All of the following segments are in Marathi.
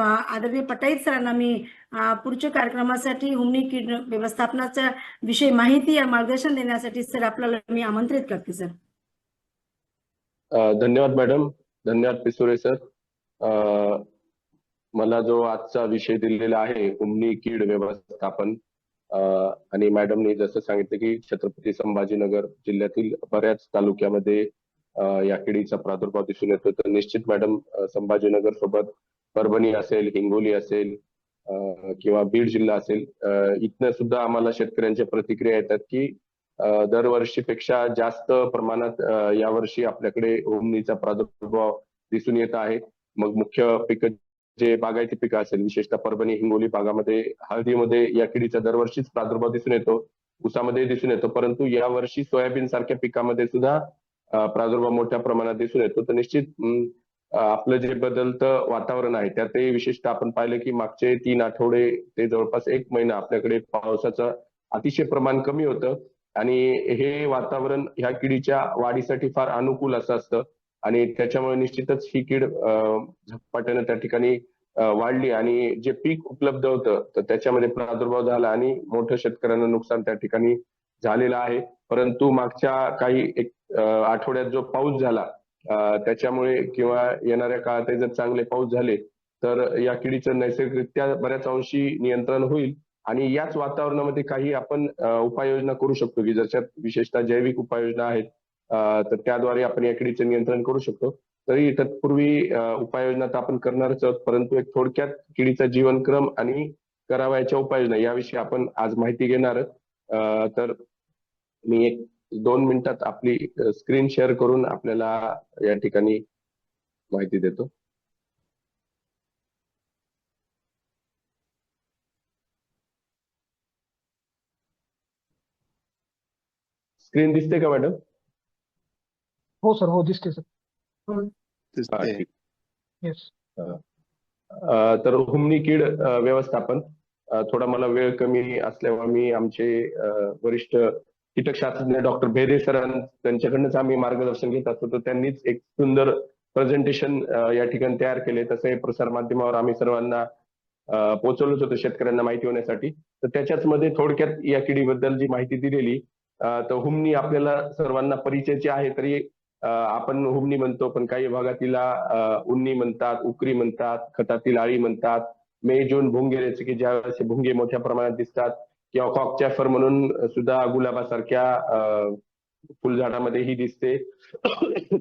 आदरणीय पटाईत सरांना मी पुढच्या कार्यक्रमासाठी हुमनी किड व्यवस्थापनाचा विषय माहिती या मार्गदर्शन देण्यासाठी सर आपल्याला मी आमंत्रित करते सर. धन्यवाद मॅडम. धन्यवाद पिसुरे सर. मला जो आजचा विषय दिलेला आहे हुमनी कीड व्यवस्थापन आणि मॅडमनी जसं सांगितलं की छत्रपती संभाजीनगर जिल्ह्यातील बऱ्याच तालुक्यामध्ये या किडीचा प्रादुर्भाव दिसून येतो तर निश्चित मॅडम संभाजीनगर सोबत परभणी असेल हिंगोली असेल किंवा बीड जिल्हा असेल इथनं सुद्धा आम्हाला शेतकऱ्यांच्या प्रतिक्रिया येतात की दरवर्षीपेक्षा जास्त प्रमाणात यावर्षी आपल्याकडे ओमनीचा प्रादुर्भाव दिसून येत आहे. मग मुख्य पिक जे बागायती पिकं असेल विशेषतः परभणी हिंगोली भागामध्ये हळदीमध्ये या किडीचा दरवर्षीच प्रादुर्भाव दिसून येतो ऊसामध्ये दिसून येतो. परंतु यावर्षी सोयाबीन सारख्या पिकामध्ये सुद्धा प्रादुर्भाव मोठ्या प्रमाणात दिसून येतो. तर निश्चित आपलं जे बदलतं वातावरण आहे त्यातही विशेषतः आपण पाहिलं की मागचे तीन आठवडे ते जवळपास एक महिना आपल्याकडे पावसाचं अतिशय प्रमाण कमी होतं. आणि हे वातावरण ह्या किडीच्या वाढीसाठी फार अनुकूल असं असतं. आणि त्याच्यामुळे निश्चितच ही कीड अं, झपाट्यानं त्या ठिकाणी वाढली. आणि जे पीक उपलब्ध होतं तर त्याच्यामध्ये प्रादुर्भाव झाला आणि मोठं शेतकऱ्यांना नुकसान त्या ठिकाणी झालेलं आहे. परंतु मागच्या काही एक आठवड्यात जो पाऊस झाला त्याच्यामुळे किंवा येणाऱ्या काळातही जर चांगले पाऊस झाले तर या किडीचं नैसर्गिकरित्या बऱ्याच अंशी नियंत्रण होईल आणि याच वातावरणामध्ये काही आपण उपाययोजना करू शकतो की ज्याच्यात विशेषतः जैविक उपाययोजना आहेत तर त्याद्वारे आपण या किडीचं नियंत्रण करू शकतो. तरी तत्पूर्वी उपाययोजना तर आपण करणारच आहोत परंतु एक थोडक्यात किडीचा जीवनक्रम आणि करावयाच्या उपाययोजना याविषयी आपण आज माहिती घेणार तर मी एक दोन मिनिटात आपली स्क्रीन शेअर करून आपल्याला या ठिकाणी माहिती देतो. स्क्रीन दिसते का मॅडम हो सर हो दिसते सर. येस तर हुमणी कीड व्यवस्थापन. थोडा मला वेळ कमी असल्यामुळे मी आमचे वरिष्ठ कीटकशास्त्रज्ञ डॉक्टर भेदे सरां त्यांच्याकडनंच आम्ही मार्गदर्शन घेत असतो. तर त्यांनीच एक सुंदर प्रेझेंटेशन या ठिकाणी तयार केले. तसे प्रसार माध्यमावर आम्ही सर्वांना अ, पोहोचवलंच होतं शेतकऱ्यांना माहिती होण्यासाठी. तर त्याच्याच मध्ये थोडक्यात या किडीबद्दल जी माहिती दिलेली तर हुमणी आपल्याला सर्वांना परिचयाची आहे तरी आपण हुमणी म्हणतो पण काही भागात तिला उन्नी म्हणतात उकरी म्हणतात खतातील आळी म्हणतात मे जून भोंगे की ज्यावेळेस हे भुंगे मोठ्या प्रमाणात दिसतात किंवा कॉक चॅफर म्हणून सुद्धा गुलाबासारख्या फुलझाडामध्ये ही दिसते.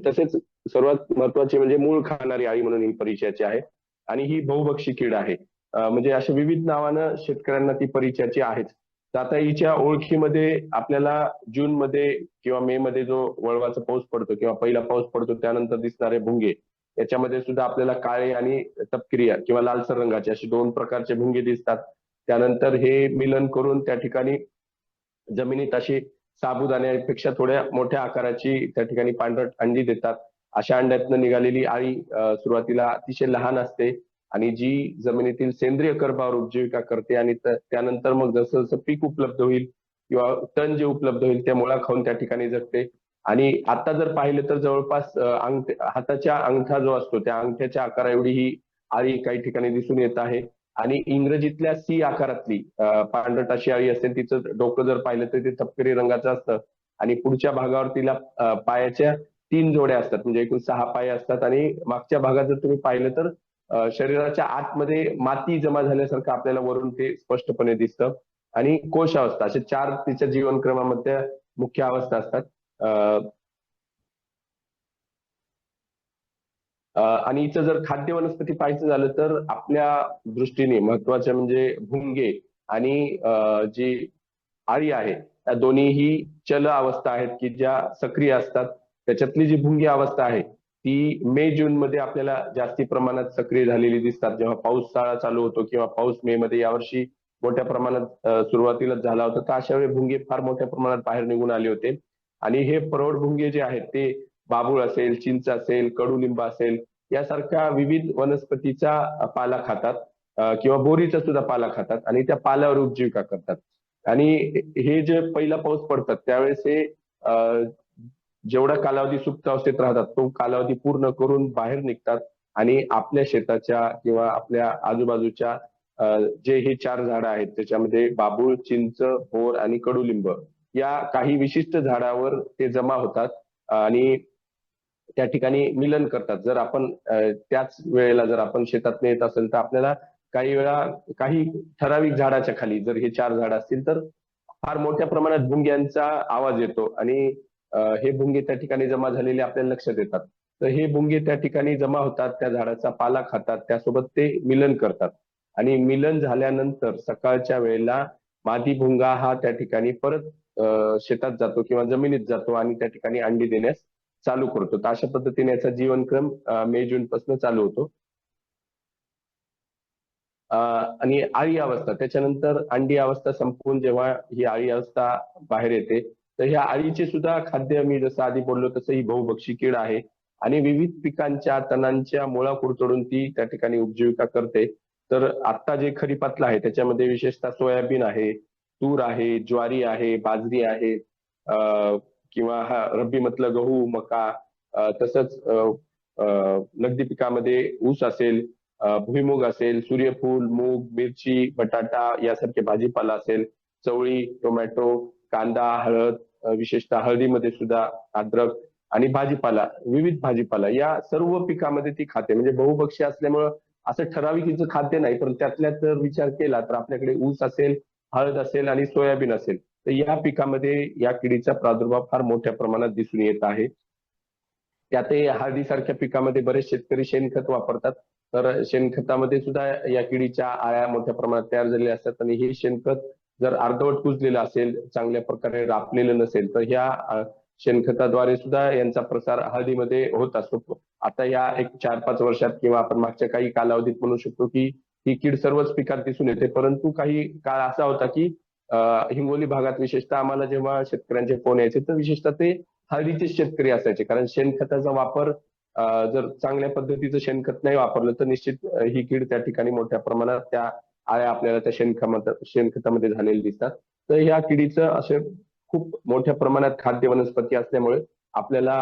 तसेच सर्वात महत्त्वाचे म्हणजे मूळ खाणारी आळी म्हणून ही परिचयाची आहे. आणि ही बहुभक्षी कीड आहे. म्हणजे अशा विविध नावानं शेतकऱ्यांना ती परिचयाची आहेच. आता हिच्या ओळखीमध्ये आपल्याला जून मध्ये किंवा मे मध्ये जो वळवाचा पाऊस पडतो किंवा पहिला पाऊस पडतो त्यानंतर दिसणारे भुंगे याच्यामध्ये सुद्धा आपल्याला काळे आणि तपकिरी किंवा लालसर रंगाचे असे दोन प्रकारचे भुंगे दिसतात. त्यानंतर हे मिलन करून त्या ठिकाणी जमिनीत अशी साबुदाण्यापेक्षा थोड्या मोठ्या आकाराची त्या ठिकाणी पांढरट अंडी देतात. अशा अंड्यातनं निघालेली आळी सुरुवातीला अतिशय लहान असते आणि जी जमिनीतील सेंद्रिय कर्बावर उपजीविका करते आणि त्यानंतर मग जसं जसं पीक उपलब्ध होईल किंवा तण जे उपलब्ध होईल त्या मुळा खाऊन त्या ठिकाणी जगते. आणि आता जर पाहिलं तर जवळपास अंगठ हाताच्या अंगठा जो असतो त्या अंगठ्याच्या आकारा एवढी ही आळी काही ठिकाणी दिसून येत आहे. आणि इंग्रजीतल्या सी आकारातली पांढर पांढरट अशी असते तिचं डोकं जर पाहिलं तर ते तपकिरी रंगाचं असतं. आणि पुढच्या भागावर तिला पायाच्या तीन जोड्या असतात म्हणजे एकूण सहा पाय असतात. आणि मागच्या भागात जर तुम्ही पाहिलं तर शरीराच्या आतमध्ये माती जमा झाल्यासारखं आपल्याला वरून ते स्पष्टपणे दिसतं. आणि कोश अवस्था असे चार तिच्या जीवनक्रमामध्ये मुख्य अवस्था असतात. आणि इथं जर खाद्य वनस्पती पाहायचं झालं तर आपल्या दृष्टीने महत्त्वाचे म्हणजे भुंगे आणि जी आळी आहे त्या दोन्हीही चल अवस्था आहेत की ज्या सक्रिय असतात. त्याच्यातली जी भुंगी अवस्था आहे ती मे जून मध्ये आपल्याला जास्ती प्रमाणात सक्रिय झालेली दिसतात. जेव्हा पाऊस चालू होतो किंवा पाऊस मे मध्ये यावर्षी मोठ्या प्रमाणात सुरुवातीलाच झाला होता तर अशा वेळी भुंगे फार मोठ्या प्रमाणात बाहेर निघून आले होते. आणि हे प्रौढ भुंगे जे आहेत ते बाबूळ असेल चिंच असेल कडुलिंब असेल यासारख्या विविध वनस्पतीचा पाला खातात किंवा बोरीचा सुद्धा पाला खातात आणि त्या पाल्यावर उपजीविका करतात. आणि हे जे पहिला पाऊस पडतात त्यावेळेस हे जेवढा कालावधी सुप्त अवस्थेत राहतात तो कालावधी पूर्ण करून बाहेर निघतात आणि आपल्या शेताच्या किंवा आपल्या आजूबाजूच्या जे हे चार झाडं आहेत त्याच्यामध्ये बाबूळ चिंच बोर आणि कडुलिंब या काही विशिष्ट झाडावर ते जमा होतात. आणि त्या ठिकाणी मिलन करतात. जर आपण त्याच वेळेला जर आपण शेतात येत असेल तर आपल्याला काही वेळा काही ठराविक झाडाच्या खाली जर हे चार झाड असतील तर फार मोठ्या प्रमाणात भुंग्यांचा आवाज येतो आणि हे भुंगे त्या ठिकाणी जमा झालेले आपल्याला लक्षात येतात तर हे भुंगे त्या ठिकाणी जमा होतात त्या झाडाचा पाला खातात त्यासोबत ते मिलन करतात. आणि मिलन झाल्यानंतर सकाळच्या वेळेला मादी भुंगा हा त्या ठिकाणी परत शेतात जातो किंवा जमिनीत जातो आणि त्या ठिकाणी अंडी देण्यास चालू करतो. तर अशा पद्धतीने याचा जीवनक्रम मे जून पासून चालू होतो. आणि आळी अवस्था त्याच्यानंतर अंडी अवस्था संपून जेव्हा ही आळी अवस्था बाहेर येते तर ह्या आळीचे सुद्धा खाद्य मी जसं आधी बोललो तसं ही बहुभक्षी कीड आहे. आणि विविध पिकांच्या तणांच्या मुळा कुरतडून ती त्या ठिकाणी उपजीविका करते. तर आता जे खरीपातलं आहे त्याच्यामध्ये विशेषतः सोयाबीन आहे तूर आहे ज्वारी आहे बाजरी आहे किंवा हा रब्बीमधलं गहू मका तसंच नगदी पिकामध्ये ऊस असेल भुईमुग भुईमूग असेल सूर्यफूल मूग मिरची बटाटा यासारखे भाजीपाला असेल चवळी टोमॅटो कांदा हळद विशेषतः हळदीमध्ये सुद्धा अद्रक आणि भाजीपाला विविध भाजीपाला या सर्व पिकामध्ये ती खाते. म्हणजे बहुपक्षी असल्यामुळं असं ठराविक हिचं खाद्य नाही पण त्यातल्या जर विचार केला तर आपल्याकडे ऊस असेल हळद असेल आणि सोयाबीन असेल तर या पिकामध्ये या किडीचा प्रादुर्भाव फार मोठ्या प्रमाणात दिसून येत आहे. त्यातही हळदीसारख्या पिकामध्ये बरेच शेतकरी शेणखत वापरतात. तर शेणखतामध्ये सुद्धा या किडीच्या आळ्या मोठ्या प्रमाणात तयार झालेल्या असतात आणि हे शेणखत जर अर्धवट कुजलेलं असेल चांगल्या प्रकारे रापलेलं नसेल तर ह्या शेणखताद्वारे सुद्धा यांचा प्रसार हळदीमध्ये होत असतो. आता या एक चार पाच वर्षात किंवा आपण मागच्या काही कालावधीत म्हणू शकतो की ही कीड सर्वच पिकात दिसून येते. परंतु काही काळ असा होता की हिंगोली भागात विशेषतः आम्हाला जेव्हा शेतकऱ्यांचे फोन यायचे तर विशेषतः ते हळदीचे शेतकरी असायचे. कारण शेणखताचा वापर अ, जर चांगल्या पद्धतीचं शेणखत नाही वापरलं तर निश्चित ही कीड त्या ठिकाणी मोठ्या प्रमाणात त्या आळ्या आपल्याला त्या शेणखतामध्ये शेणखतामध्ये झालेल्या दिसतात. तर ह्या किडीचं असे खूप मोठ्या प्रमाणात खाद्य वनस्पती असल्यामुळे आपल्याला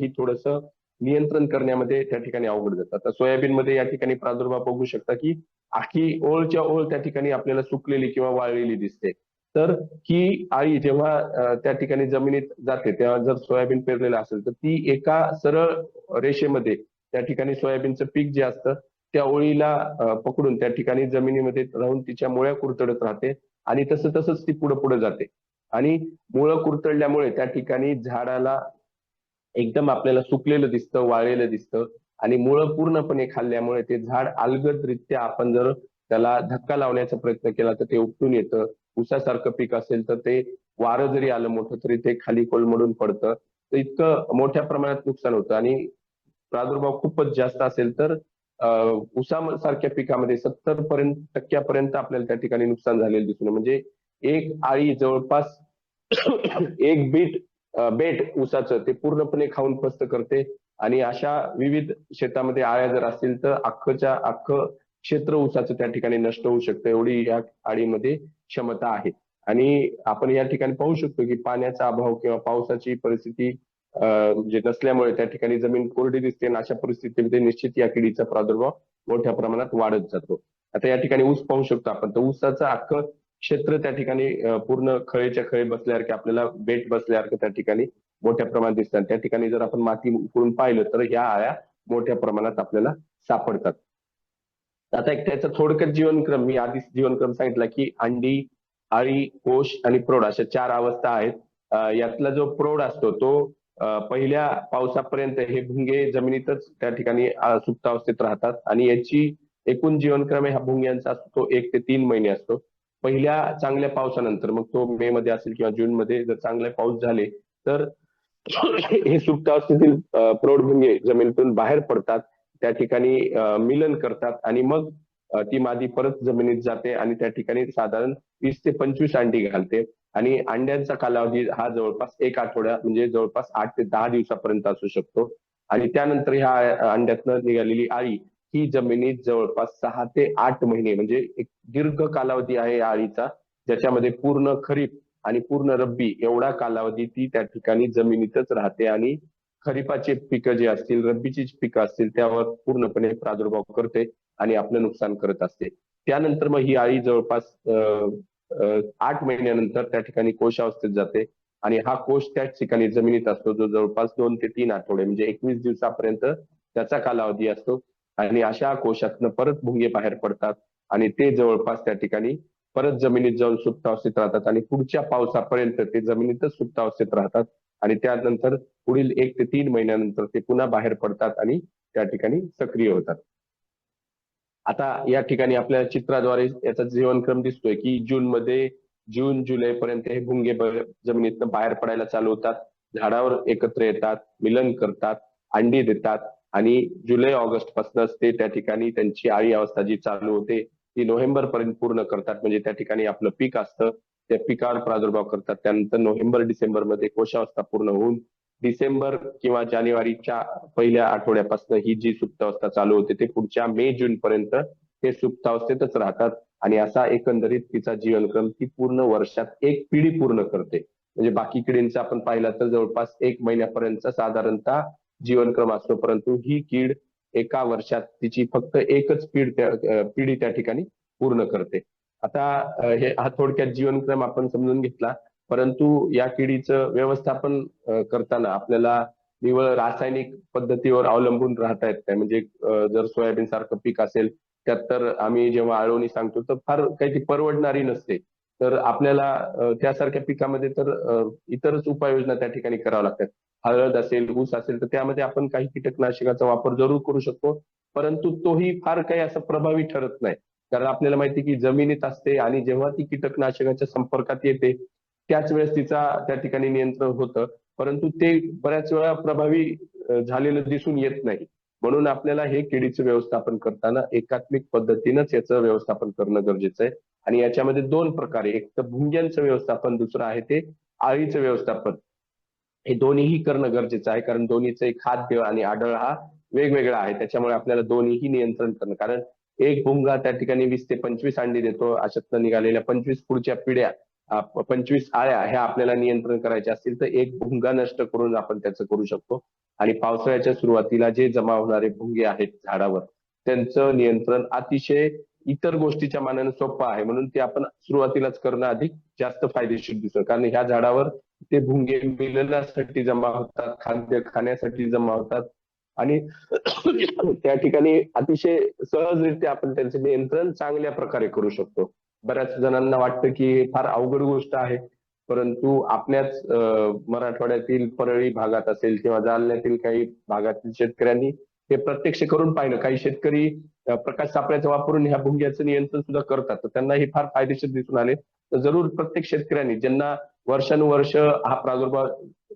ही थोडस नियंत्रण करण्यामध्ये त्या ठिकाणी अवघड जातात आता सोयाबीनमध्ये या ठिकाणी प्रादुर्भाव बघू शकता की आखी ओळच्या ओळ त्या ठिकाणी आपल्याला सुकलेली किंवा वाळलेली दिसते. तर ही आळी जेव्हा त्या ठिकाणी जमिनीत जाते तेव्हा जर सोयाबीन पेरलेलं असेल तर ती एका सरळ रेषेमध्ये त्या ठिकाणी सोयाबीनचं पीक जे असतं त्या ओळीला पकडून त्या ठिकाणी जमिनीमध्ये राहून तिच्या मुळ्या कुरतडत राहते आणि तसं तसंच ती पुढे पुढे जाते. आणि मुळं कुरतडल्यामुळे त्या ठिकाणी झाडाला एकदम आपल्याला सुकलेलं दिसतं वाळलेलं दिसतं. आणि मुळं पूर्णपणे खाल्ल्यामुळे ते झाड अलगदरित्या आपण जर त्याला धक्का लावण्याचा प्रयत्न केला तर ते उपटून येतं. ऊसासारखं पीक असेल तर ते वारं जरी आलं मोठं तरी ते खाली कोलमडून पडतं. तर इतकं मोठ्या प्रमाणात नुकसान होतं. आणि प्रादुर्भाव खूपच जास्त असेल तर उसासारख्या ऊसासारख्या पिकामध्ये सत्तर पर्यंत टक्क्यापर्यंत आपल्याला त्या ठिकाणी नुकसान झालेलं दिसून म्हणजे एक आळी जवळपास एक बीट बेट उसाचं ते पूर्णपणे खाऊन फस्त करते. आणि अशा विविध शेतामध्ये आळ्या जर असतील तर अख्खच्या अख्खं क्षेत्र उसाचं त्या ठिकाणी नष्ट होऊ शकतं. एवढी या आळीमध्ये क्षमता आहे. आणि आपण या ठिकाणी पाहू शकतो की पाण्याचा अभाव किंवा पावसाची परिस्थिती अं, म्हणजे नसल्यामुळे त्या ठिकाणी जमीन कोरडी दिसते आणि अशा परिस्थितीमध्ये निश्चित या किडीचा प्रादुर्भाव मोठ्या प्रमाणात वाढत जातो. आता या ठिकाणी ऊस पाहू शकतो आपण. तर ऊसाचं अख्खं क्षेत्र त्या ठिकाणी पूर्ण खळेच्या खळे बसल्यासारखे आपल्याला बेट बसल्यासारखं त्या ठिकाणी मोठ्या प्रमाणात दिसतात. त्या ठिकाणी जर आपण माती उकळून पाहिलं तर ह्या आळ्या मोठ्या प्रमाणात आपल्याला सापडतात. आता एक त्याचा थोडक्यात जीवनक्रम मी आधीच जीवनक्रम सांगितला की अंडी आळी कोश आणि प्रौढ अशा चार अवस्था आहेत. यातला जो प्रौढ असतो तो पहिल्या पावसापर्यंत हे भुंगे जमिनीतच त्या ठिकाणी अं, सुप्तावस्थेत राहतात आणि याची एकूण जीवनक्रम ह्या भुंग्यांचा असतो तो एक ते तीन महिने असतो. पहिल्या चांगल्या पावसानंतर मग तो मे मध्ये असेल किंवा जून मध्ये जर चांगले पाऊस झाले तर हे सुप्तावस्थेतील प्रौढ भुंगे जमिनीतून बाहेर पडतात त्या ठिकाणी मिलन करतात आणि मग ती मादी परत जमिनीत जाते आणि त्या ठिकाणी साधारण वीस ते पंचवीस अंडी घालते. आणि अंड्यांचा कालावधी हा जवळपास एक आठवड्या म्हणजे जवळपास आठ ते दहा दिवसापर्यंत असू शकतो. आणि त्यानंतर ह्या अंड्यातनं निघालेली आळी ही जमिनीत जवळपास सहा ते आठ महिने म्हणजे एक दीर्घ कालावधी आहे या आळीचा ज्याच्यामध्ये पूर्ण खरीप आणि पूर्ण रब्बी एवढा कालावधी ती त्या ठिकाणी जमिनीतच राहते आणि खरीपाचे पिकं जे असतील रब्बीची पिकं असतील त्यावर पूर्णपणे प्रादुर्भाव करते आणि आपलं नुकसान करत असते. त्यानंतर मग ही आळी जवळपास आठ महिन्यानंतर त्या ठिकाणी कोशावस्थेत जाते आणि हा कोश त्याच ठिकाणी जमिनीत असतो जो जवळपास दोन ते तीन आठवडे म्हणजे एकवीस दिवसापर्यंत त्याचा कालावधी असतो. आणि अशा कोशातनं परत भुंगे बाहेर पडतात आणि ते जवळपास त्या ठिकाणी परत जमिनीत जाऊन सुप्तावस्थेत राहतात आणि पुढच्या पावसापर्यंत ते जमिनीतच सुप्तावस्थेत राहतात आणि त्यानंतर पुढील एक ते तीन महिन्यानंतर ते पुन्हा बाहेर पडतात आणि त्या ठिकाणी सक्रिय होतात. आता या ठिकाणी आपल्या चित्राद्वारे याचा जीवनक्रम दिसतोय की जून मध्ये जून जुलै पर्यंत हे भुंगे जमिनीतनं बाहेर पडायला चालू होतात. झाडावर एकत्र येतात मिलन करतात अंडी देतात. आणि जुलै ऑगस्ट पासूनच ते त्या ठिकाणी त्यांची आळी अवस्था जी चालू होते ती नोव्हेंबर पर्यंत पूर्ण करतात. म्हणजे त्या ठिकाणी आपलं पीक असतं त्या पिकावर प्रादुर्भाव करतात. त्यानंतर नोव्हेंबर डिसेंबरमध्ये कोशावस्था पूर्ण होऊन डिसेंबर किंवा जानेवारीच्या पहिल्या आठवड्यापासून ही जी सुप्तावस्था चालू होते ते पुढच्या मे जून पर्यंत ते सुप्तावस्थेतच राहतात. आणि असा एकंदरीत तिचा जीवनक्रम ती पूर्ण वर्षात एक पिढी पूर्ण करते. म्हणजे बाकी किडींचा आपण पाहिला तर जवळपास एक महिन्यापर्यंत साधारणतः जीवनक्रम असतो. परंतु ही कीड एका वर्षात तिची फक्त एकच पीड त्या पिढी त्या ठिकाणी पूर्ण करते. आता हे हा थोडक्यात जीवनक्रम आपण समजून घेतला. परंतु या किडीचं व्यवस्थापन करताना आपल्याला निवळ रासायनिक पद्धतीवर अवलंबून राहता येत नाही. म्हणजे जर सोयाबीन सारखं पीक असेल त्यात तर आम्ही जेव्हा आळवणी सांगतो तर फार काही ती परवडणारी नसते. तर आपल्याला त्यासारख्या पिकामध्ये तर इतरच उपाययोजना त्या ठिकाणी कराव्या लागतात. हळद असेल ऊस असेल तर त्यामध्ये आपण काही कीटकनाशकाचा वापर जरूर करू शकतो. परंतु तोही फार काही असं प्रभावी ठरत नाही. कारण आपल्याला माहिती की जमिनीत असते आणि जेव्हा ती कीटकनाशकाच्या संपर्कात येते त्याच वेळेस तिचा त्या ठिकाणी नियंत्रण होतं. परंतु ते बऱ्याच वेळा प्रभावी झालेलं दिसून येत नाही. म्हणून आपल्याला हे किडीचं व्यवस्थापन करताना एकात्मिक पद्धतीनंच याचं व्यवस्थापन करणं गरजेचं आहे. आणि याच्यामध्ये दोन प्रकारे. एक तर भुंग्यांचं व्यवस्थापन दुसरं आहे ते आळीचं व्यवस्थापन. हे दोन्हीही करणं गरजेचं आहे. कारण दोन्हीचं एक खाद्य आणि आढळ हा वेगवेगळा आहे. त्याच्यामुळे आपल्याला दोन्हीही नियंत्रण करणं. कारण एक भुंगा त्या ठिकाणी वीस ते पंचवीस अंडी देतो. अशातनं निघालेल्या पंचवीस पुढच्या पिढ्या पंचवीस आळ्या ह्या आपल्याला नियंत्रण करायच्या असतील तर एक भुंगा नष्ट करून आपण त्याचं करू शकतो. आणि पावसाळ्याच्या सुरुवातीला जे जमा होणारे भुंगे आहेत झाडावर त्यांचं नियंत्रण अतिशय इतर गोष्टीच्या मानाने सोपं आहे. म्हणून ते आपण सुरुवातीलाच करणं अधिक जास्त फायदेशीर दिसतं. कारण ह्या झाडावर ते भुंगे मिलनासाठी जमा होतात खाद्य खाण्यासाठी जमा होतात. आणि त्या ठिकाणी अतिशय सहजरित्या आपण त्यांचे नियंत्रण चांगल्या प्रकारे करू शकतो. बऱ्याच जणांना वाटतं की हे फार अवघड गोष्ट आहे परंतु आपल्याच मराठवाड्यातील परळी भागात असेल किंवा जालन्यातील काही भागातील शेतकऱ्यांनी हे प्रत्यक्ष करून पाहिलं. काही शेतकरी प्रकाश सापळ्याचा वापरून ह्या भुंग्याचं नियंत्रण सुद्धा करतात. तर त्यांना हे फार फायदेशीर दिसून आले. तर जरूर प्रत्येक शेतकऱ्यांनी ज्यांना वर्षानुवर्ष हा प्रादुर्भाव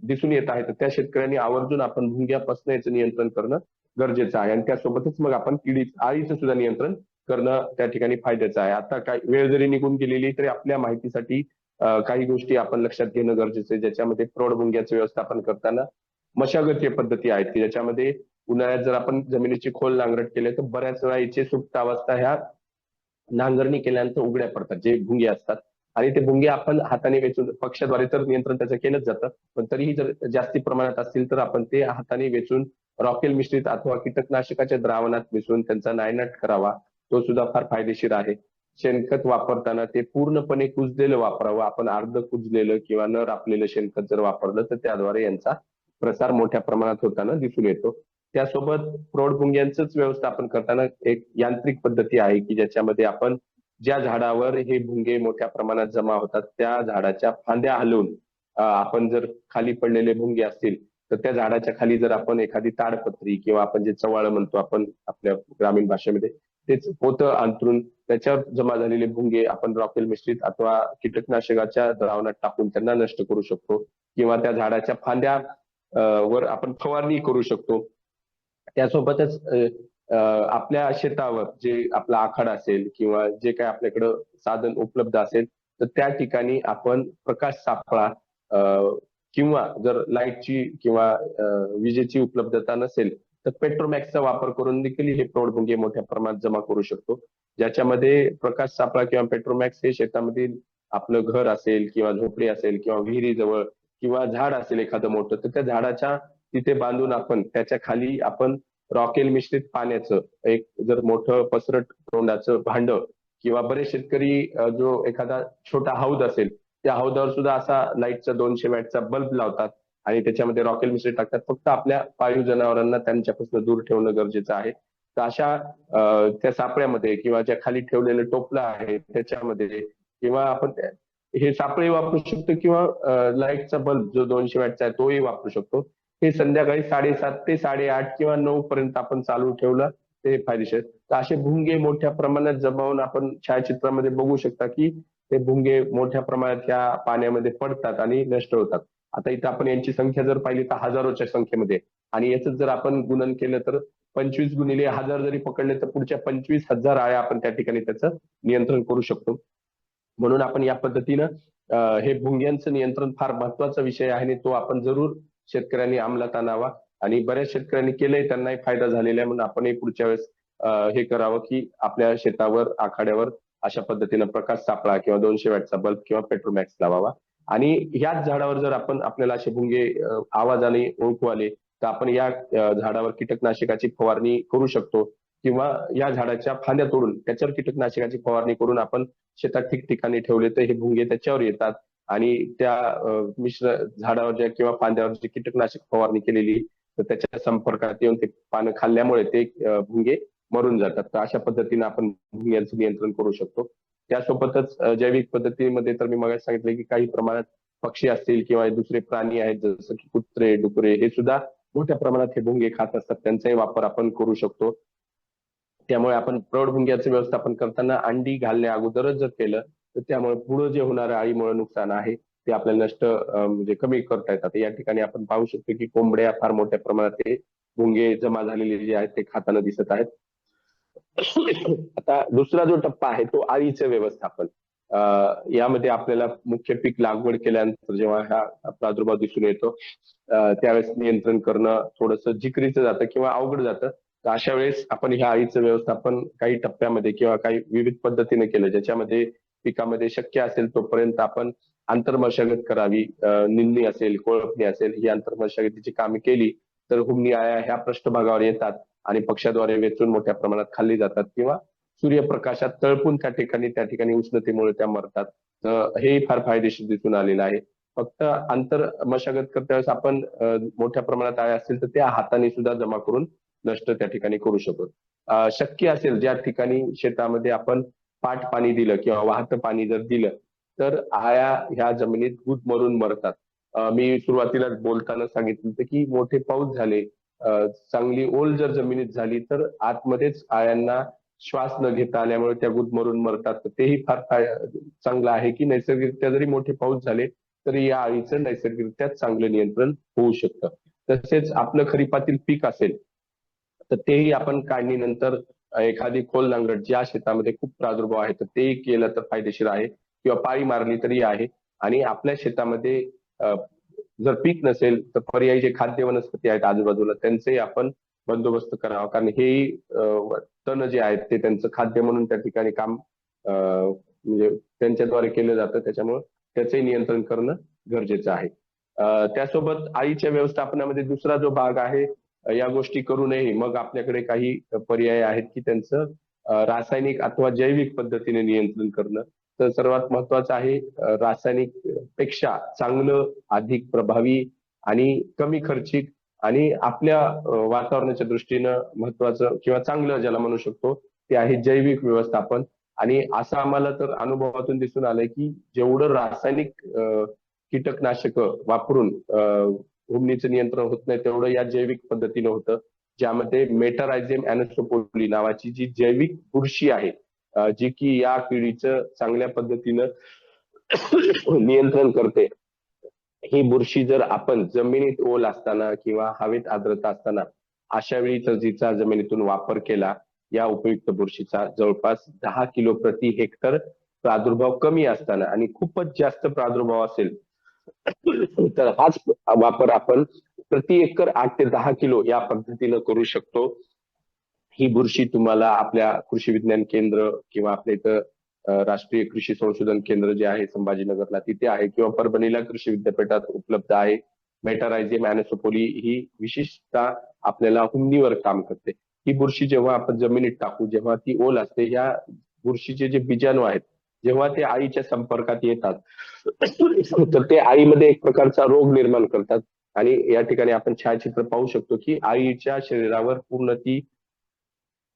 दिसून येत आहे. तर त्या शेतकऱ्यांनी आवर्जून आपण भुंग्यापासून याचं नियंत्रण करणं गरजेचं आहे. आणि त्यासोबतच मग आपण किडी आळीचं सुद्धा नियंत्रण करणं त्या ठिकाणी फायद्याचं आहे. आता काही वेळ जरी निघून गेलेली तरी आपल्या माहितीसाठी काही गोष्टी आपण लक्षात घेणं गरजेचं आहे. ज्याच्यामध्ये प्रौढ भुंग्याचं व्यवस्थापन करताना मशागतीय पद्धती आहेत की ज्याच्यामध्ये उन्हाळ्यात जर आपण जमिनीची खोल नांगरट केले तर बऱ्याच वेळा याची सुप्त अवस्था ह्या नांगरणी केल्यानंतर उघड्या पडतात. जे भुंगे असतात आणि ते भुंगे आपण हाताने वेचून पक्षाद्वारे तर नियंत्रण त्याचं केलंच जातं. पण तरीही जर जास्ती प्रमाणात असतील तर आपण ते हाताने वेचून रॉकेल मिश्रित अथवा कीटकनाशकाच्या द्रावणात मिसळून त्यांचा नायनाट करावा. तो सुद्धा फार फायदेशीर आहे. शेणखत वापरताना ते पूर्णपणे कुजलेलं वापरावं. आपण अर्ध कुजलेलं किंवा न रापलेलं शेणखत जर वापरलं तर त्याद्वारे यांचा प्रसार मोठ्या प्रमाणात होताना दिसून येतो. त्यासोबत प्रौढ भुंग्यांच व्यवस्थापन करताना एक यांत्रिक पद्धती आहे की ज्याच्यामध्ये आपण ज्या झाडावर हे भुंगे मोठ्या प्रमाणात जमा होतात त्या झाडाच्या फांद्या हलवून आपण जर खाली पडलेले भुंगे असतील तर त्या झाडाच्या खाली जर आपण एखादी ताडपत्री किंवा आपण जे चवाळ म्हणतो आपण आपल्या ग्रामीण भाषेमध्ये तेच पोतं अंतरून त्याच्यावर जमा झालेले भुंगे आपण रॉकेल मिश्रित अथवा कीटकनाशकाच्या द्रावणात टाकून त्यांना नष्ट करू शकतो किंवा त्या झाडाच्या फांद्या वर आपण फवारणी करू शकतो. त्यासोबतच आपल्या शेतावर जे आपला आखाडा असेल किंवा जे काही आपल्याकडं साधन उपलब्ध असेल तर त्या ठिकाणी आपण प्रकाश सापळा किंवा जर लाईटची किंवा विजेची उपलब्धता नसेल तर पेट्रोमॅक्सचा वापर करून देखील हे प्रौढभुंगे मोठ्या प्रमाणात जमा करू शकतो. ज्याच्यामध्ये प्रकाश सापळा किंवा पेट्रोमॅक्स हे शेतामधील आपलं घर असेल किंवा झोपडी असेल किंवा विहिरीजवळ किंवा झाड असेल एखादं मोठं तर त्या झाडाच्या तिथे बांधून आपण त्याच्याखाली आपण रॉकेल मिश्रित पाण्याचं एक जर मोठं पसरट तोंडाचं भांड किंवा बरेच शेतकरी जो एखादा छोटा हौद असेल त्या हौदावर सुद्धा असा लाईटचा दोनशे वॅटचा बल्ब लावतात आणि त्याच्यामध्ये रॉकेल मिश्रित टाकतात. फक्त आपल्या पाळीव जनावरांना त्यांच्यापासून दूर ठेवणं गरजेचं आहे. तर अशा त्या सापळ्यामध्ये किंवा ज्या खाली ठेवलेलं टोपलं आहे त्याच्यामध्ये किंवा आपण हे सापळे वापरू शकतो किंवा लाईटचा बल्ब जो दोनशे वॅटचा आहे तोही वापरू शकतो. हे संध्याकाळी साडेसात ते साडेआठ किंवा नऊ पर्यंत आपण चालू ठेवलं ते फायदेशीर. तर असे भुंगे मोठ्या प्रमाणात जमावून आपण छायाचित्रामध्ये बघू शकता की ते भुंगे मोठ्या प्रमाणात या पाण्यामध्ये पडतात आणि नष्ट होतात. आता इथं आपण यांची संख्या जर पाहिली तर हजारोच्या संख्येमध्ये आणि याच जर आपण गुणन केलं तर पंचवीस गुणिले हजार जरी पकडले तर पुढच्या पंचवीस हजार आळ्या आपण त्या ठिकाणी त्याचं नियंत्रण करू शकतो. म्हणून आपण या पद्धतीनं हे भुंग्यांचं नियंत्रण फार महत्त्वाचा विषय आहे आणि तो आपण जरूर शेतकऱ्यांनी अंमलात आणावा. आणि बऱ्याच शेतकऱ्यांनी केलंय त्यांनाही फायदा झालेला आहे. म्हणून आपणही पुढच्या वेळेस हे करावं की आपल्या शेतावर आखाड्यावर अशा पद्धतीनं प्रकाश सापळा किंवा दोनशे वॅटचा बल्ब किंवा पेट्रोमॅक्स लावावा. आणि ह्याच झाडावर जर आपण आपल्याला असे भुंगे आवाजाने ओळखू आले तर आपण या झाडावर कीटकनाशकाची फवारणी करू शकतो. किंवा या झाडाच्या फांद्या तोडून त्याच्यावर कीटकनाशकाची फवारणी करून आपण शेतात ठिकठिकाणी ठेवले तर हे भुंगे त्याच्यावर येतात. आणि त्या मिश्र झाडावर किंवा फांद्यावर जी कीटकनाशक फवारणी केलेली तर त्याच्या संपर्कात येऊन ते पानं खाल्ल्यामुळे ते भुंगे मरून जातात. तर अशा पद्धतीने आपण भुंग्यांचं नियंत्रण करू शकतो. त्यासोबतच जैविक पद्धतीमध्ये तर मी मग सांगितलं की काही प्रमाणात पक्षी असतील किंवा दुसरे प्राणी आहेत जसं की कुत्रे डुकरे हे सुद्धा मोठ्या प्रमाणात हे भुंगे खात असतात. त्यांचाही वापर आपण करू शकतो. त्यामुळे आपण प्रौढ भुंग्याचं व्यवस्थापन करताना अंडी घालण्या अगोदरच जर केलं तर त्यामुळे पुढे जे होणारं आळीमुळे नुकसान आहे ते आपल्याला नष्ट म्हणजे कमी करता येतात. या ठिकाणी आपण पाहू शकतो की कोंबड्या फार मोठ्या प्रमाणात ते भुंगे जमा झालेले जे आहेत ते खाताना दिसत आहेत. आता दुसरा जो टप्पा आहे तो आळीचं व्यवस्थापन. यामध्ये आपल्याला मुख्य पीक लागवड केल्यानंतर जेव्हा हा प्रादुर्भाव दिसून येतो त्यावेळेस नियंत्रण करणं थोडंसं जिकरीचं जातं किंवा अवघड जातं. तर अशा वेळेस आपण ह्या आळीचं व्यवस्थापन काही टप्प्यामध्ये किंवा काही विविध पद्धतीने केलं ज्याच्यामध्ये पिकामध्ये शक्य असेल तोपर्यंत आपण आंतरमशागत करावी. निंदणी असेल कोळपणी असेल ही आंतरमशागतीची कामे केली तर हुमणी आळ्या ह्या पृष्ठभागावर येतात आणि पक्षाद्वारे वेचून मोठ्या प्रमाणात खाल्ली जातात किंवा सूर्यप्रकाशात तळपून त्या ठिकाणी त्या ठिकाणी उष्णतेमुळे त्या मरतात. तर हेही फार फायदेशीर दिसून आलेलं आहे. फक्त आंतर मशागत करता वेळेस आपण मोठ्या प्रमाणात आळ्या असेल तर त्या हाताने सुद्धा जमा करून नष्ट त्या ठिकाणी करू शकतो. शक्य असेल ज्या ठिकाणी शेतामध्ये आपण पाठ पाणी दिलं किंवा वाहतं पाणी जर दिलं तर आळ्या ह्या जमिनीत गुद मरून मरतात. मी सुरुवातीला बोलताना सांगितलं होतं की मोठे पाऊस झाले चांगली ओल जर जमिनीत झाली तर आतमध्येच आळ्यांना श्वास न घेता आल्यामुळे त्या गुद मरून मरतात. तेही फार चांगलं आहे की नैसर्गिकरित्या जरी मोठे पाऊस झाले तरी या आळीचं नैसर्गिकरित्या चांगलं नियंत्रण होऊ शकतं. तसेच आपलं खरीपातील पीक असेल तर तेही आपण काढणीनंतर एखादी खोल नांगरट ज्या शेतामध्ये खूप प्रादुर्भाव आहे तर तेही केलं तर फायदेशीर आहे किंवा पाळी मारली तरी आहे. आणि आपल्या शेतामध्ये जर पीक नसेल तर पर्यायी जे खाद्य वनस्पती आहेत आजूबाजूला त्यांचेही आपण बंदोबस्त करावा. कारण हेही तण जे आहेत ते त्यांचं खाद्य म्हणून त्या ठिकाणी काम म्हणजे त्यांच्याद्वारे केलं जातं. त्याच्यामुळे त्याचंही नियंत्रण करणं गरजेचं आहे. त्यासोबत आईच्या व्यवस्थापनामध्ये दुसरा जो भाग आहे या गोष्टी करू नये. मग आपल्याकडे काही पर्याय आहेत की त्यांचं रासायनिक अथवा जैविक पद्धतीने नियंत्रण करणं. तर सर्वात महत्वाचं आहे रासायनिकपेक्षा चांगलं अधिक प्रभावी आणि कमी खर्चिक आणि आपल्या वातावरणाच्या दृष्टीनं महत्वाचं किंवा चांगलं ज्याला म्हणू शकतो ते आहे जैविक व्यवस्थापन. आणि असं आम्हाला तर अनुभवातून दिसून आलंय की जेवढं रासायनिक कीटकनाशक वापरून अं, नियंत्रण होत नाही तेवढं या जैविक पद्धतीनं होतं. ज्यामध्ये मेटरायझेम अॅनोसोपोली नावाची जी जैविक बुरशी आहे जी की या किडीचं चांगल्या पद्धतीनं नियंत्रण करते. ही बुरशी जर आपण जमिनीत ओल असताना किंवा हवेत आर्द्रता असताना अशा वेळी जर जिचा जमिनीतून वापर केला या उपयुक्त बुरशीचा जवळपास दहा किलो प्रति हेक्टर प्रादुर्भाव कमी असताना आणि खूपच जास्त प्रादुर्भाव असेल तर हाच वापर आपण प्रति एकर आठ ते दहा किलो या पद्धतीनं करू शकतो. ही बुरशी तुम्हाला आपल्या कृषी विज्ञान केंद्र किंवा आपल्या इथं राष्ट्रीय कृषी संशोधन केंद्र जे आहे संभाजीनगरला तिथे आहे किंवा परभणीला कृषी विद्यापीठात उपलब्ध आहे. मेटारायझियम अॅनोसोपोली ही विशेषतः आपल्याला हुंडीवर काम करते. ही बुरशी जेव्हा आपण जमिनीत टाकू जेव्हा ती ओल असते या बुरशीचे जे बीजाणू आहेत जेव्हा ते आईच्या संपर्कात येतात तर ते आईमध्ये एक प्रकारचा रोग निर्माण करतात. आणि या ठिकाणी आपण छायाचित्र पाहू शकतो की आईच्या शरीरावर पूर्ण ती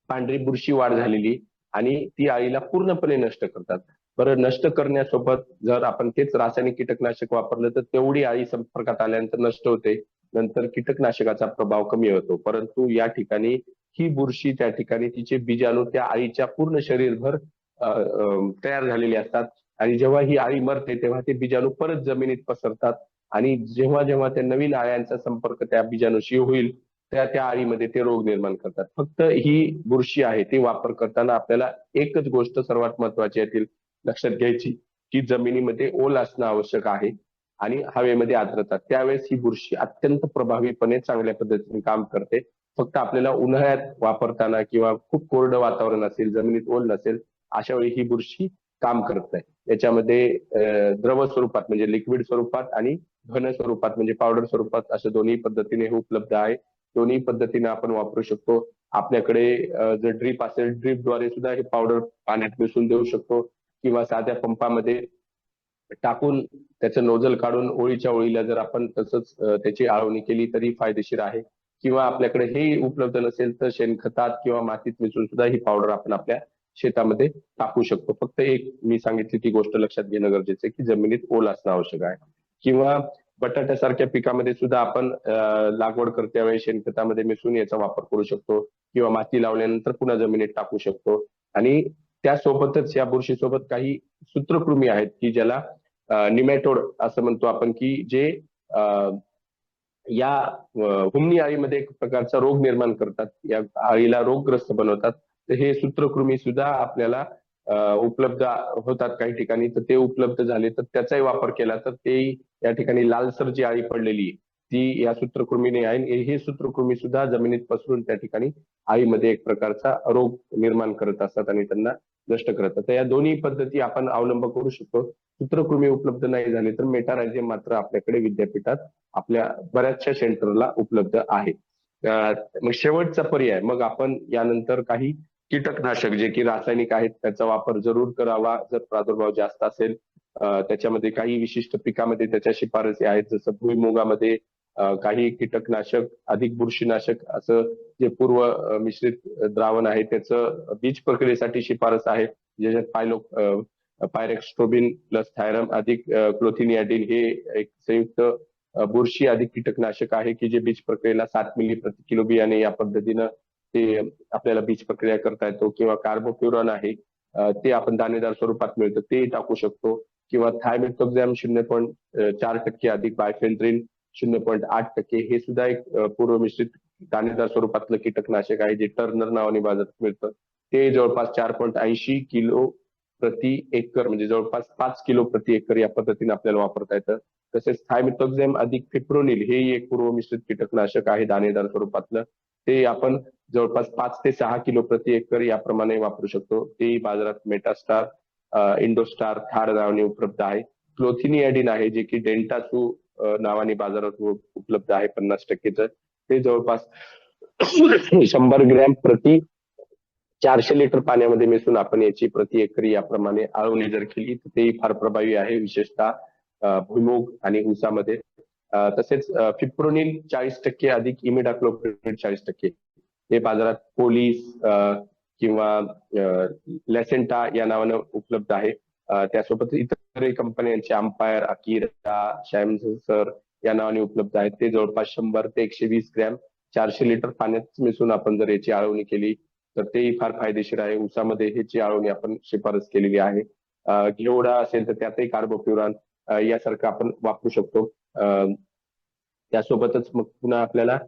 पांढरी बुरशी वाढ झालेली आणि ती आईला पूर्णपणे नष्ट करतात. बरं नष्ट करण्यासोबत जर आपण तेच रासायनिक कीटकनाशक वापरलं तर तेवढी आई संपर्कात आल्यानंतर नष्ट होते. नंतर कीटकनाशकाचा प्रभाव कमी होतो. परंतु या ठिकाणी ही बुरशी त्या ठिकाणी तिचे बीजाणू त्या आईच्या पूर्ण शरीरभर तयार झालेली असतात. आणि जेव्हा ही आळी मरते तेव्हा ते बीजाणू परत जमिनीत पसरतात. आणि जेव्हा जेव्हा त्या नवीन आळ्यांचा संपर्क त्या बीजाणूशी होईल त्या त्या आळीमध्ये ते रोग निर्माण करतात. फक्त ही बुरशी आहे ती वापर करताना आपल्याला एकच गोष्ट सर्वात महत्वाची यातील लक्षात घ्यायची की जमिनीमध्ये ओल असणं आवश्यक आहे आणि हवेमध्ये आर्द्रता. त्यावेळेस ही बुरशी अत्यंत प्रभावीपणे चांगल्या पद्धतीने काम करते. फक्त आपल्याला उन्हाळ्यात वापरताना किंवा खूप कोरडं वातावरण असेल जमिनीत ओल नसेल अशा वेळी ही बुरशी काम करत नाही. याच्यामध्ये द्रव स्वरूपात म्हणजे लिक्विड स्वरूपात आणि घन स्वरूपात म्हणजे पावडर स्वरूपात अशा दोन्ही पद्धतीने हे उपलब्ध आहे. दोन्ही पद्धतीने आपण वापरू शकतो. आपल्याकडे जर ड्रीप असेल ड्रीपद्वारे सुद्धा हे पावडर पाण्यात मिसळून देऊ शकतो किंवा साध्या पंपामध्ये टाकून त्याचं नोझल काढून ओळीच्या ओळीला जर आपण तसंच त्याची आळवणी केली तरी फायदेशीर आहे. किंवा आपल्याकडे हे उपलब्ध नसेल तर शेणखतात किंवा मातीत मिसळून सुद्धा ही पावडर आपण आपल्या शेतामध्ये टाकू शकतो. फक्त एक मी सांगितली ती गोष्ट लक्षात घेणं गरजेचं आहे की जमिनीत ओल असणं आवश्यक आहे. किंवा बटाट्यासारख्या पिकामध्ये सुद्धा आपण लागवड लागवड करत्यावेळी शेणखतामध्ये मिसळून याचा वापर करू शकतो किंवा माती लावल्यानंतर पुन्हा जमिनीत टाकू शकतो. आणि त्यासोबतच या बुरशीसोबत काही सूत्रकृमी आहेत की ज्याला निमॅटोड असं म्हणतो आपण की जे या अं, हुमणी आळीमध्ये एक प्रकारचा रोग निर्माण करतात. या आळीला रोगग्रस्त बनवतात. तर हे सूत्रकृमी सुद्धा आपल्याला उपलब्ध होतात काही ठिकाणी. तर ते उपलब्ध झाले तर त्याचाही वापर केला तर ते या ठिकाणी लालसर जी आळी पडलेली ती या सूत्रकृमीने आहे. हे सूत्रकृमी सुद्धा जमिनीत पसरून त्या ठिकाणी आळीमध्ये एक प्रकारचा रोग निर्माण करत असतात आणि त्यांना नष्ट करतात. तर या दोन्ही पद्धती आपण अवलंब करू शकतो. सूत्रकृमी उपलब्ध नाही झाले तर मेटारायझियम मात्र आपल्याकडे विद्यापीठात आपल्या बऱ्याचशा सेंटरला उपलब्ध आहे. मग शेवटचा पर्याय. मग आपण यानंतर काही कीटकनाशक जे की रासायनिक आहेत त्याचा वापर जरूर करावा. जर प्रादुर्भाव जास्त असेल त्याच्यामध्ये काही विशिष्ट पिकामध्ये त्याच्या शिफारसी आहेत. जसं भुईमुगामध्ये काही कीटकनाशक अधिक बुरशीनाशक असं जे पूर्व मिश्रित द्रावण आहे त्याचं बीज प्रक्रियेसाठी शिफारस आहे. ज्याच्यात पायलो पायरेक्स्ट्रोबिन प्लस थायरम अधिक क्लोथिनियाडिन हे एक संयुक्त बुरशी अधिक कीटकनाशक आहे की जे बीज प्रक्रियेला सात मिली प्रति किलो बियाणे या पद्धतीनं ते आपल्याला बीज प्रक्रिया करता येतो किंवा कार्बोप्युरॉन आहे ते आपण दाणेदार स्वरूपात मिळतं ते टाकू शकतो. किंवा थायमेथोक्झॅम शून्य पॉईंट चार टक्के अधिक बायफेंड्रिन शून्य पॉईंट आठ टक्के हे सुद्धा एक पूर्वमिश्रित पूर्व मिश्रित दाणेदार स्वरूपातलं कीटकनाशक आहे जे टर्नर नावाने बाजारात मिळतं. ते जवळपास चार पॉईंट ऐंशी किलो प्रति एकर म्हणजे जवळपास पाच किलो प्रति एकर या पद्धतीने आपल्याला वापरता येतं. तसेच थायमिथोक्झॅम अधिक फिप्रोनिल हे एक पूर्व मिश्रित कीटकनाशक आहे दाणेदार स्वरूपातलं. ते आपण जवळपास पाच ते सहा किलो प्रति एकर याप्रमाणे वापरू शकतो. तेही बाजारात मेटास्टार इंडोस्टार थार नावाने उपलब्ध आहे. क्लोथिनियाडिन आहे जे की डेल्टासू अं, नावाने बाजारात उपलब्ध आहे पन्नास टक्केचं. ते जवळपास शंभर ग्रॅम प्रति चारशे लिटर पाण्यामध्ये मिसळून आपण याची प्रति एकरी याप्रमाणे आळवणी जर केली तर तेही फार प्रभावी आहे. विशेषतः भुईमुग भुईमूग आणि ऊसामध्ये तसेच फिप्रोनिल चाळीस टक्के अधिक इमिडाक्लोप्रिड चाळीस टक्के. हे बाजारात पोलीस किंवा लॅसेंटा या नावानं उपलब्ध आहे. त्यासोबत इतरही कंपन्यांचे अंपायर अकिरा सर या नावाने उपलब्ध आहेत. ते जवळपास शंभर ते एकशे वीस ग्रॅम चारशे लिटर पाण्यात मिसळून आपण जर याची आळवणी केली तर तेही फार फायदेशीर आहे. उसामध्ये ह्याची आळवणी आपण शिफारस केलेली आहे. घेवडा असेल तर त्यातही कार्बोप्युरान यासारखं आपण वापरू शकतो. त्यासोबतच मग पुन्हा आपल्याला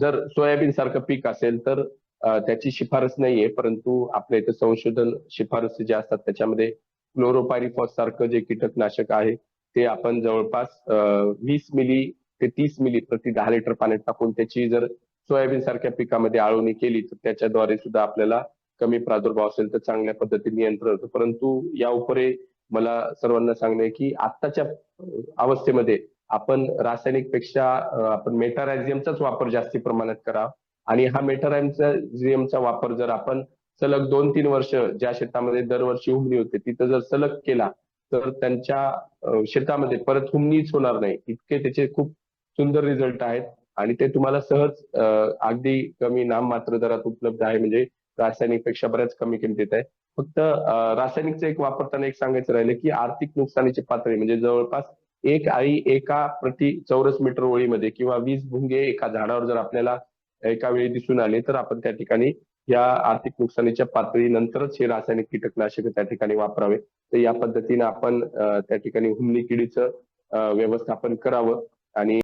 जर सोयाबीन सारखं पीक असेल तर त्याची शिफारस नाहीये परंतु आपल्या इथं संशोधन शिफारसी ज्या असतात त्याच्यामध्ये क्लोरोपायरिफॉस सारखं जे कीटकनाशक आहे ते आपण जवळपास वीस मिली ते तीस मिली प्रति दहा लिटर पाण्यात टाकून त्याची जर सोयाबीन सारख्या पिकामध्ये आळवणी केली तर त्याच्याद्वारे सुद्धा आपल्याला कमी प्रादुर्भाव असेल तर चांगल्या पद्धतीने नियंत्रण होतं. परंतु या उपरे मला सर्वांना सांगणे की आत्ताच्या अवस्थेमध्ये आपण रासायनिकपेक्षा आपण मेटारायझियमचाच वापर जास्ती प्रमाणात करावा आणि हा मेटारायझियमचा वापर जर आपण सलग दोन तीन वर्ष ज्या शेतामध्ये दरवर्षी हुमणी होते तिथं जर सलग केला तर त्यांच्या शेतामध्ये परत हुमणीच होणार नाही. इतके त्याचे खूप सुंदर रिझल्ट आहेत. आणि ते तुम्हाला सहज अगदी कमी नाममात्र दरात उपलब्ध आहे. म्हणजे रासायनिकपेक्षा बऱ्याच कमी किमतीत आहे. फक्त रासायनिकचं एक वापरताना एक सांगायचं राहिलं की आर्थिक नुकसानीची पातळी म्हणजे जवळपास एक आई एका प्रति चौरस मीटर ओळीमध्ये किंवा वीस भुंगे एका झाडावर जर आपल्याला एका वेळी दिसून आले तर आपण त्या ठिकाणी या आर्थिक नुकसानीच्या पातळीनंतरच हे रासायनिक कीटकनाशक त्या ठिकाणी वापरावे. तर या पद्धतीने आपण त्या ठिकाणी हुमणी किडीचं व्यवस्थापन करावं आणि